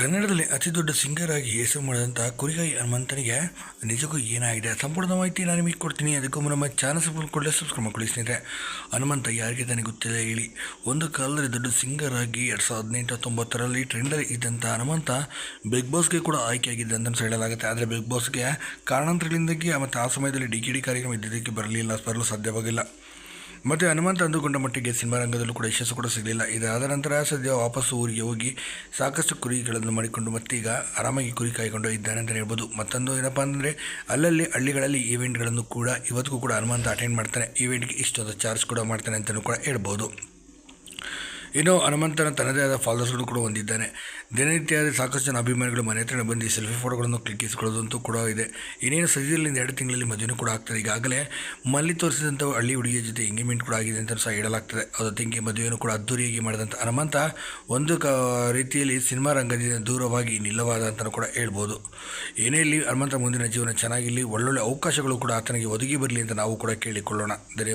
ಕನ್ನಡದಲ್ಲಿ ಅತಿ ದೊಡ್ಡ ಸಿಂಗರ್ ಆಗಿ ಹೆಸರು ಮಾಡಿದಂಥ ಕುರಿಗಾಯಿ ಹನುಮಂತನಿಗೆ ನಿಜಕ್ಕೂ ಏನಾಗಿದೆ? ಸಂಪೂರ್ಣ ಮಾಹಿತಿ ನಾನು ನಿಮಗೆ ಕೊಡ್ತೀನಿ. ಅದಕ್ಕೂ ನಮ್ಮ ಚಾನಲ್ ಸಬ್ಸ್ಕ್ರೈಬ್ ಕೊಡಲೇ ಸಬ್ಸ್ಕ್ರೈಬ್ ಮಾಡ್ಕೊಳ್ಳಿ ಸ್ನೇಹಿತರೆ. ಹನುಮಂತ ಯಾರಿಗೆ ತಾನೇ ಗೊತ್ತಿಲ್ಲ ಹೇಳಿ. ಒಂದು ಕಾಲದಲ್ಲಿ ದೊಡ್ಡ ಸಿಂಗರ್ ಆಗಿ ಎರಡು ಸಾವಿರದ ಹದಿನೆಂಟು ತೊಂಬತ್ತರಲ್ಲಿ ಟ್ರೆಂಡಲ್ಲಿ ಇದ್ದಂಥ ಹನುಮಂತ ಬಿಗ್ ಬಾಸ್ಗೆ ಕೂಡ ಆಯ್ಕೆಯಾಗಿದ್ದ ಅಂತ ಹೇಳಲಾಗುತ್ತೆ. ಆದರೆ ಬಿಗ್ ಬಾಸ್ಗೆ ಕಾರಣಾಂತರಗಳಿಂದಾಗಿ ಮತ್ತು ಆ ಸಮಯದಲ್ಲಿ ಡಿ ಕೆ ಡಿ ಕಾರ್ಯಕ್ರಮ ಇದ್ದಿದ್ದಕ್ಕೆ ಬರಲಿಲ್ಲ, ಬರಲು ಸಾಧ್ಯವಾಗಿಲ್ಲ ಮತ್ತು ಹನುಮಂತ ಅಂದುಕೊಂಡ ಮಟ್ಟಿಗೆ ಸಿನಿಮಾ ರಂಗದಲ್ಲೂ ಕೂಡ ಯಶಸ್ಸು ಕೂಡ ಸಿಗಲಿಲ್ಲ. ಇದಾದ ನಂತರ ಸದ್ಯ ವಾಪಸ್ಸು ಊರಿಗೆ ಹೋಗಿ ಸಾಕಷ್ಟು ಕುರಿಗಳನ್ನು ಮಾಡಿಕೊಂಡು ಮತ್ತೀಗ ಆರಾಮಾಗಿ ಕುರಿ ಕಾಯ್ಕೊಂಡು ಇದ್ದಾನೆ ಅಂತಲೇ ಹೇಳ್ಬೋದು. ಮತ್ತೊಂದು ಏನಪ್ಪ ಅಂದರೆ ಅಲ್ಲಲ್ಲಿ ಹಳ್ಳಿಗಳಲ್ಲಿ ಈವೆಂಟ್ಗಳನ್ನು ಕೂಡ ಇವತ್ತಿಗೂ ಕೂಡ ಹನುಮಂತ ಅಟೆಂಡ್ ಮಾಡ್ತಾನೆ. ಈವೆಂಟ್ಗೆ ಇಷ್ಟೊಂದು ಚಾರ್ಜ್ ಕೂಡ ಮಾಡ್ತಾನೆ ಅಂತಲೂ ಕೂಡ ಹೇಳ್ಬೋದು. ಇನ್ನು ಹನುಮಂತನ ತನ್ನದೇ ಆದ ಫಾಲೋವರ್ಸ್ಗಳು ಕೂಡ ಹೊಂದಿದ್ದಾನೆ ದಿನನಿತ್ಯ ಸಾಕಷ್ಟು ಜನ ಅಭಿಮಾನಿಗಳು ಮನೆ ಹತ್ರ ಬಂದು ಸೆಲ್ಫಿ ಫೋಟೋಗಳನ್ನು ಕ್ಲಿಕ್ಕಿಸಿಕೊಳ್ಳೋದಂತೂ ಕೂಡ ಇದೆ. ಇನ್ನೇನು ಸದ್ಯದಲ್ಲಿಂದ ಎರಡು ತಿಂಗಳಲ್ಲಿ ಮದುವೆ ಕೂಡ ಆಗ್ತದೆ ಈಗಾಗಲೇ ಮಲ್ಲಿ ತೋರಿಸಿದಂಥ ಹಳ್ಳಿ ಹುಡುಗಿಯ ಜೊತೆ ಎಂಗೇಜ್ಮೆಂಟ್ ಕೂಡ ಆಗಿದೆ ಅಂತ ಸಹ ಹೇಳಲಾಗ್ತದೆ. ಅದು ತಿಂಗಿ ಮದುವೆಯನ್ನು ಕೂಡ ಅದ್ದೂರಿಯಾಗಿ ಮಾಡಿದಂಥ ಹನುಮಂತ ಒಂದು ಕ ರೀತಿಯಲ್ಲಿ ಸಿನಿಮಾ ರಂಗದಿಂದ ದೂರವಾಗಿ ನಿಲ್ಲವಾದ ಅಂತಲೂ ಕೂಡ ಹೇಳ್ಬೋದು. ಏನೇ ಇಲ್ಲಿ ಹನುಮಂತ ಮುಂದಿನ ಜೀವನ ಚೆನ್ನಾಗಿರಲಿ, ಒಳ್ಳೊಳ್ಳೆ ಅವಕಾಶಗಳು ಕೂಡ ಆತನಿಗೆ ಒದಗಿ ಬರಲಿ ಅಂತ ನಾವು ಕೂಡ ಕೇಳಿಕೊಳ್ಳೋಣ. ಧನ್ಯವಾದ.